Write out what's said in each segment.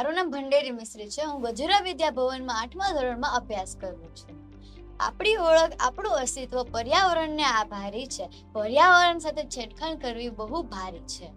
મારું નામ ભંડેરી મિશ્રી છે. હું ગજુરા વિદ્યા ભવનમાં આઠમા ધોરણમાં અભ્યાસ કરું છું. આપણી ઓળખ, આપણું અસ્તિત્વ પર્યાવરણને આભારી છે. પર્યાવરણ સાથે છેડખાણ કરવી બહુ ભારી છે.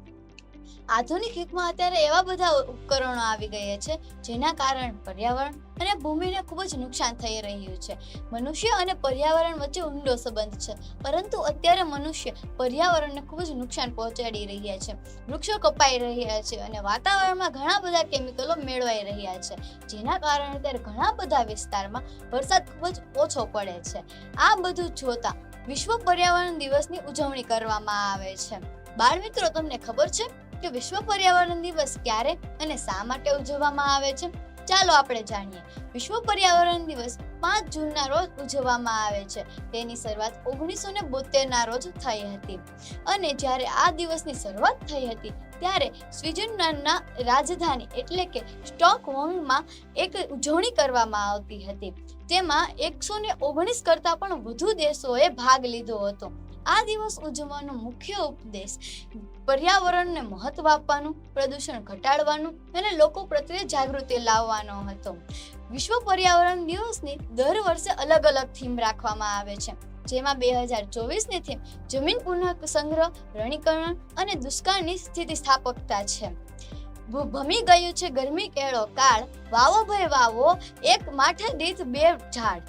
આધુનિક યુગમાં અત્યારે એવા બધા ઉપકરણો આવી ગયા છે, જેના કારણે પર્યાવરણ અને ભૂમિને ખૂબ જ નુકસાન થઈ રહ્યું છે. મનુષ્ય અને પર્યાવરણ વચ્ચે ઊંડો સંબંધ છે, પરંતુ અત્યારે મનુષ્ય પર્યાવરણને ખૂબ જ નુકસાન પહોંચાડી રહ્યા છે. વૃક્ષો કપાઈ રહ્યા છે અને વાતાવરણમાં ઘણા બધા કેમિકલો મેળવાઈ રહ્યા છે, જેના કારણે અત્યારે ઘણા બધા વિસ્તારમાં વરસાદ ખૂબ જ ઓછો પડે છે. આ બધું જોતા વિશ્વ પર્યાવરણ દિવસની ઉજવણી કરવામાં આવે છે. બાળ મિત્રો, તમને ખબર છે કે વિશ્વ પર્યાવરણ દિવસ ક્યારે અને શા માટે ઉજવવામાં આવે છે? ચાલો આપણે જાણીએ. વિશ્વ પર્યાવરણ દિવસ પાંચ જૂનના રોજ ઉજવવામાં આવે છે. તેની શરૂઆત ઓગણીસો ને બોતેરના રોજ થઈ હતી. અને જ્યારે આ દિવસની શરૂઆત થઈ હતી, ત્યારે સ્વિટ્ઝરલેન્ડના રાજધાની એટલે કે સ્ટોકહોમમાં એક ઉજવણી કરવામાં આવતી હતી. તેમાં એકસો ને ઓગણીસ કરતાં પણ વધુ દેશોએ ભાગ લીધો હતો. આ દિવસ ઉજવવાનો મુખ્ય ઉપદેશ પર્યાવરણને મહત્વ આપવાનું, પ્રદૂષણ ઘટાડવાનું અને લોકો પ્રત્યે જાગૃતિ લાવવાનો હતો. વિશ્વ પર્યાવરણ દિવસની દર વર્ષે અલગ અલગ થીમ રાખવામાં આવે છે. જેમાં બે હજાર ચોવીસની થીમ જમીન પુનઃ સંગ્રહ રણીકરણ અને દુષ્કાળની સ્થિતિ સ્થાપકતા છે. ભમી ગયું છે ગરમી કેળો, કાળ, વાવો ભય વાવો, એક માઠે દીઠ બે ઝાડ.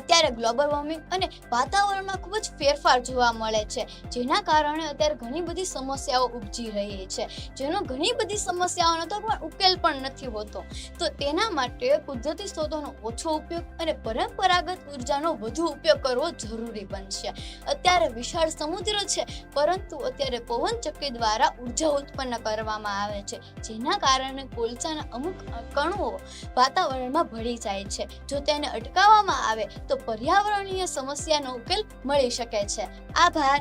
અત્યારે ગ્લોબલ વોર્મિંગ અને વાતાવરણમાં ખૂબ જ ફેરફાર જોવા મળે છે, જેના કારણે અત્યારે ઘણી બધી સમસ્યાઓ ઉપજી રહી છે. જેનો ઘણી બધી સમસ્યાઓનો તો પણ ઉકેલ પણ નથી હોતો. તો તેના માટે કુદરતી સ્ત્રોતોનો ઓછો ઉપયોગ અને પરંપરાગત ઉર્જાનો વધુ ઉપયોગ કરવો જરૂરી બનશે. અત્યારે વિશાળ સમુદ્ર છે, પરંતુ અત્યારે પવન ચક્કી દ્વારા ઊર્જા ઉત્પન્ન કરવામાં આવે છે, જેના કારણે કોલસાના અમુક કણુઓ વાતાવરણમાં ભળી જાય છે. જો તેને અટકાવવામાં આવે તો પર્યાવરણીય સમસ્યાનો ઉકેલ મળી શકે છે. આભાર.